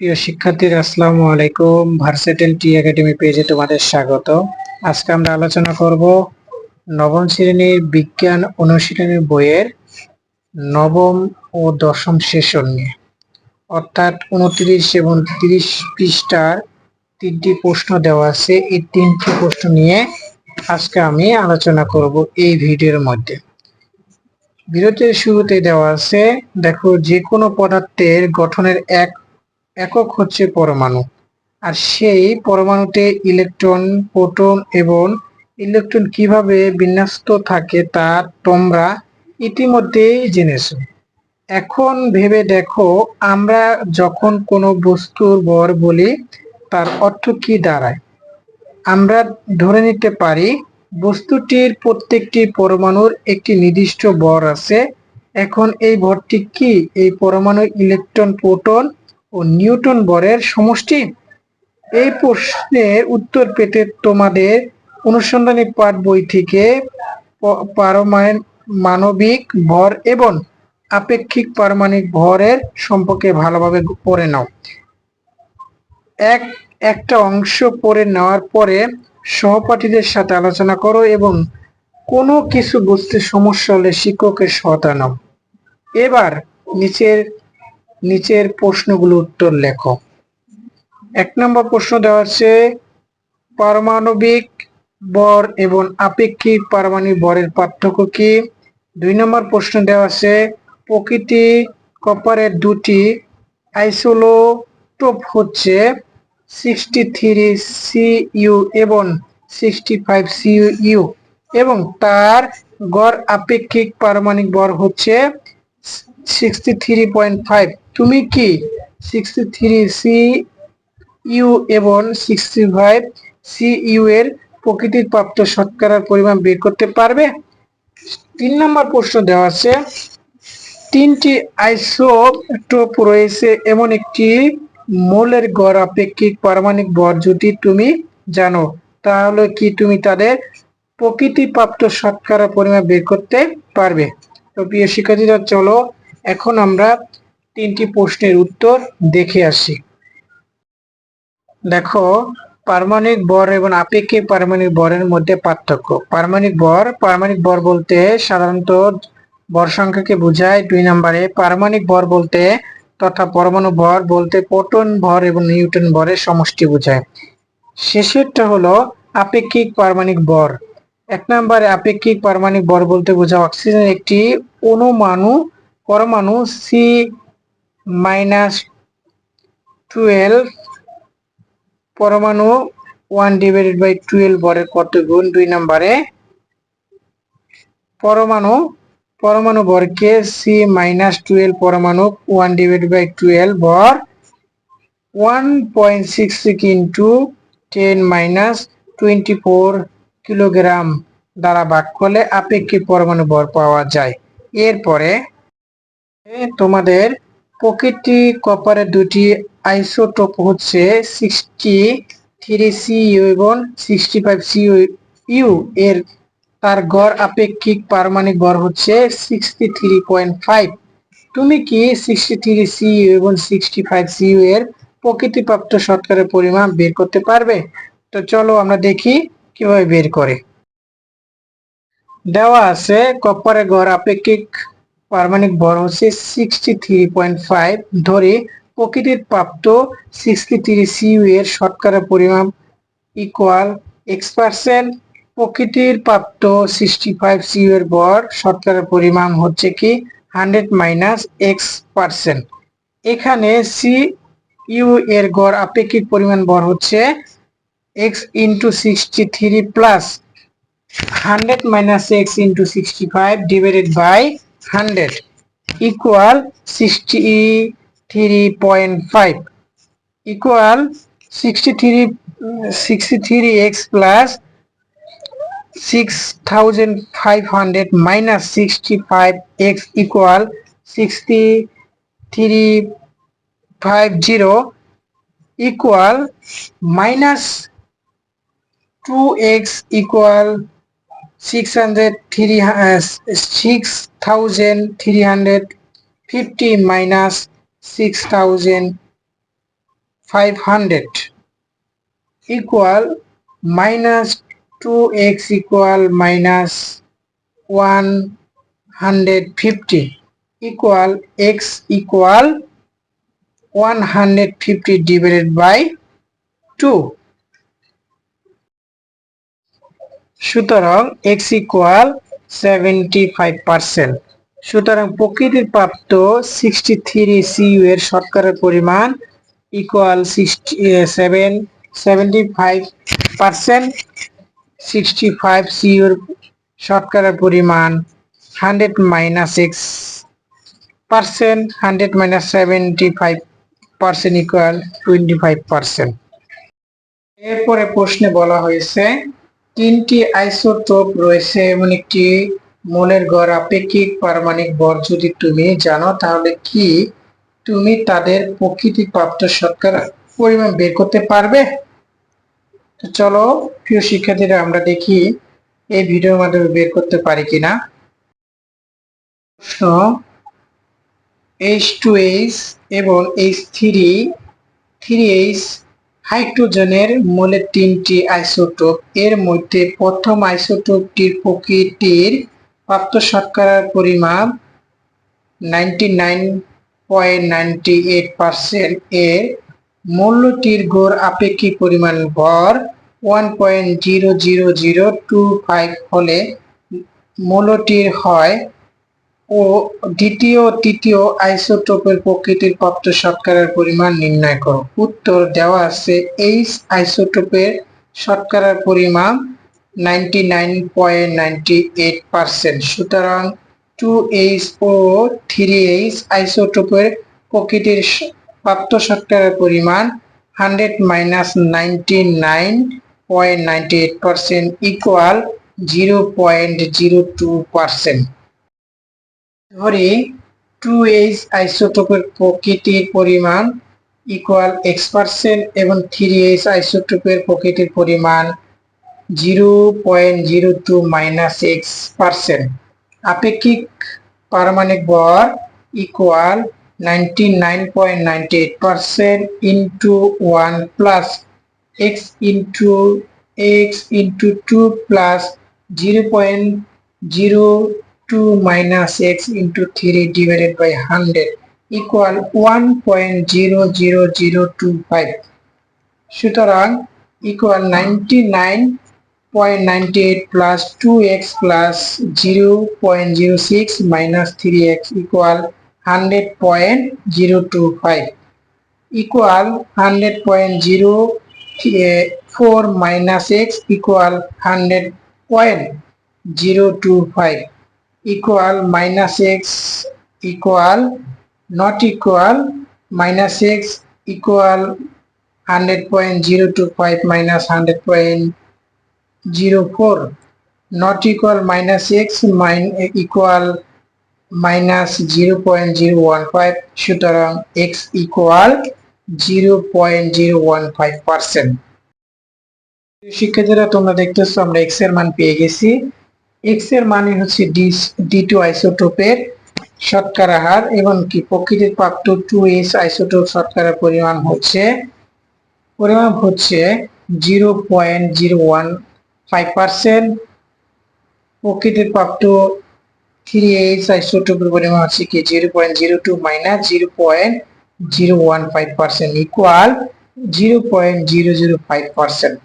প্রিয় শিক্ষার্থীরা, আসসালামু আলাইকুম। ভার্সেটেল টি একাডেমি পেজে তোমাদের স্বাগত। আজকে আমরা আলোচনা করব নবম শ্রেণির বিজ্ঞান অনুশীলনী বইয়ের নবম ও দশম সেশন নিয়ে। অর্থাৎ উনত্রিশ এবং তিরিশ পৃষ্ঠার তিনটি প্রশ্ন দেওয়া আছে। এই তিনটি প্রশ্ন নিয়ে আজকে আমি আলোচনা করব এই ভিডিওর মধ্যে। বিরতির শুরুতে দেওয়া আছে, দেখো, যে কোনো পদার্থের গঠনের এক একক হচ্ছে পরমাণু। আর সেই পরমাণুতে ইলেকট্রন, প্রোটন এবং ইলেকট্রন কীভাবে বিন্যস্ত থাকে তা তোমরা ইতিমধ্যেই জেনেছো। এখন ভেবে দেখো, আমরা যখন কোনো বস্তুর বর বলি, তার অর্থ কি দাঁড়ায়? আমরা ধরে নিতে পারি, বস্তুটির প্রত্যেকটি পরমাণুর একটি নির্দিষ্ট বর আছে। এখন এই ভরটি কি? এই পরমাণু ইলেকট্রন, প্রোটন ও নিউটন বরের সমষ্টি? এই প্রশ্নের উত্তর পেতে তোমাদের অনুসন্ধানী পাঠ বই থেকে পারমাণবিক ভর এবং আপেক্ষিক পারমাণবিক ভরের সম্পর্কে ভালোভাবে পড়ে নাও। এক, একটা অংশ পড়ে নেওয়ার পরে সহপাঠীদের সাথে আলোচনা করো এবং কোনো কিছু বুঝতে সমস্যা হলে শিক্ষকের সহায়তা নাও। এবার নিচের নিচের প্রশ্নগুলো উত্তর লেখো। এক নম্বর প্রশ্ন দেওয়া আছে পারমাণবিক বর এবং আপেক্ষিক পারমাণবিক বরের পার্থক্য কি? দুই নম্বর প্রশ্ন দেওয়া আছে প্রকৃতি কপারের দুটি আইসোলোটোপ হচ্ছে সিক্সটি থ্রি সি ইউ এবং সিক্সটি ফাইভ সি ইউ এবং তার গড় আপেক্ষিক পারমাণবিক বর হচ্ছে সিক্সটি থ্রি পয়েন্ট ফাইভ তুমি কি সিক্সটি থ্রি সি ইউ এবং সিক্সটি ফাইভ সি ইউ এর প্রকৃতির প্রাপ্ত শতকরার পরিমাণ বের করতে পারবে? তিন নম্বর প্রশ্ন দেওয়া আছে, তিনটি আইসোটোপ রয়েছে এমন একটি মোলের গড় আপেক্ষিক পারমাণবিক বর যদি তুমি জানো, তাহলে কি তুমি তাদের প্রকৃতি প্রাপ্ত শতকরা পরিমাণ বের করতে পারবে? তো প্রিয় শিক্ষার্থীরা, চলো এখন আমরা তিনটি প্রশ্নের উত্তর দেখে আসি। দেখো, পারমাণবিক বর এবং আপেক্ষিক পারমাণবিক বরের মধ্যে পার্থক্য। পারমাণবিক বর পারমাণবিক বর বলতে সাধারণত বর সংখ্যাকে বোঝায় দুই নম্বরে। পারমাণবিক বর বলতে তথা পরমাণু ভর বলতে প্রোটন ভর এবং নিউটন ভরের সমষ্টি বোঝায়। শেষেরটা হলো আপেক্ষিক পারমাণবিক বর। এক নম্বরে আপেক্ষিক পারমাণবিক বর বলতে বোঝা অক্সিজেন একটি অনুমানু পরমাণু সি মাইনাস টুয়েলভ পরমাণু ওয়ান ডিভাইডেড বাই টুয়েলভ বরের কত গুণ দুই নম্বরে পরমাণু পরমাণু বরকে সি মাইনাস টুয়েলভ পরমাণু ওয়ান ডিভাইডেড বাই টুয়েলভ বর one point six six into ten minus twenty four kilogram দ্বারা ভাগ করলে আপেক্ষিক পরমাণু বর পাওয়া যায়। এরপরে তোমাদের প্রকৃতি কপারের দুটি আইসোটোপ হচ্ছে সিক্সটি থ্রি সি ইউ এবং সিক্সটি ফাইভ সি ইউ এর, তার গড় আপেক্ষিক পারমাণিক গড় হচ্ছে সিক্সটি থ্রি পয়েন্ট ফাইভ। তুমি কি সিক্সটি থ্রি সি ইউ এবং সিক্সটি ফাইভ সি ইউ এর প্রকৃতিপ্রাপ্ত শতকরের পরিমাণ বের করতে পারবে? তো চলো আমরা দেখি কীভাবে বের করে। দেওয়া আছে কপারের গড় আপেক্ষিক পারমাণিক ভর হচ্ছে সিক্সটি থ্রি পয়েন্ট ফাইভ ধরে প্রকৃতির প্রাপ্ত সিক্সটি থ্রি সিউ এর শতকরা পরিমাণ ইকুয়াল এক্স পার্সেন্ট প্রকৃতির প্রাপ্ত সিক্সটি ফাইভ সিউ এর ভর শতকরা পরিমাণ হচ্ছে কি হান্ড্রেড মাইনাস এক্স পার্সেন্ট এখানে সি ইউ এর গড় আপেক্ষিক পরিমাণ ভর হচ্ছে x into sixty three plus hundred minus x into sixty five divided by hundred equal sixty three point five equal sixty three sixty three x plus six thousand five hundred minus sixty five x equal sixty three five zero equal minus two x equal six hundred three uh, six thousand three hundred fifty minus six thousand five hundred equal minus two x equal minus one hundred fifty equal x equal one hundred fifty divided by two. সুতরাং x equal seventy five percent সুতরাং প্রকৃতির প্রাপ্ত sixty three C U এর শতকরার পরিমাণ equal sixty seven seventy five percent sixty five পরিমাণ hundred minus x percent hundred minus seventy five percent equal twenty five percent এরপরে প্রশ্নে বলা হয়েছে তিনটি আইসোটোপ রয়েছে, এমন একটি মনের গড় আপেক্ষিক পারমাণিক ভর। যদি তুমি জানো, তাহলে কি তুমি তাদের প্রকৃতি প্রাপ্ত শতকরা পরিমাণ বের করতে পারবে? চলো, প্রিয় শিক্ষার্থীরা, আমরা দেখি এই ভিডিওর মাধ্যমে বের করতে পারি কিনা। প্রশ্ন এইচ টু এইচ এবং এইচ থ্রি থ্রি এইচ হাইড্রোজেনের মোলের তিনটি আইসোটোপ। এর মধ্যে প্রথম আইসোটোপটির প্রকৃতির প্রাপ্ত শতকরার পরিমাণ ninety nine point ninety eight percent. এর মূল্যটির গড় আপেক্ষিক পরিমাণ ভর one point zero zero zero two five হলে মূল্যটির হয় ও দ্বিতীয় তৃতীয় আইসোটোপের প্রকৃতির প্রাপ্ত শতকরার পরিমাণ নির্ণয় করো। উত্তর দেওয়া আছে, এইচ আইসোটোপের শতকরার পরিমাণ ninety nine point ninety eight percent. সুতরাং টু এইচ ও থ্রি এইচ আইসোটোপের প্রকৃতির প্রাপ্ত শতকরার পরিমাণ hundred minus ninety nine point ninety eight percent equal zero point zero two percent ধরি টু এইচ আইসোটোপের প্রকৃতির পরিমাণ ইকুয়াল এক্স পার্সেন্ট এবং থ্রি এইচ আইসোটোপের প্রকৃতির পরিমাণ zero point zero two minus x percent আপেক্ষিক পারমাণবিক ভর equal ninety nine point ninety eight percent into one plus x into x into two plus zero point zero 2 minus x into 3 divided by 100 equal 1.00025 সুতরাং equal 99.98 plus 2x plus 0.06 minus 3x equal 100.025 equal 100.04 minus x equal 100.025 equal minus x equal not equal minus x equal hundred point zero two five minus hundred point zero four not equal minus x minus equal minus zero point zero one five সুতরাং x equal zero point zero one five percent শিক্ষার্থীরা, তোমরা দেখতেছো, আমরা এক্সের মান পেয়ে গেছি। এক্সের মানে হচ্ছে ডি ডি টু আইসোটোপের শতকরা হার এবং কি? প্রকৃতির প্রাপ্ত টু এস আইসোটোপ শতকরা পরিমাণ হচ্ছে পরিমাণ হচ্ছে zero point zero one five percent প্রকৃতির প্রাপ্ত থ্রি এইচ আইসোটোপের পরিমাণ হচ্ছে কি? Zero point zero two minus zero point zero one five percent equal zero point zero zero five percent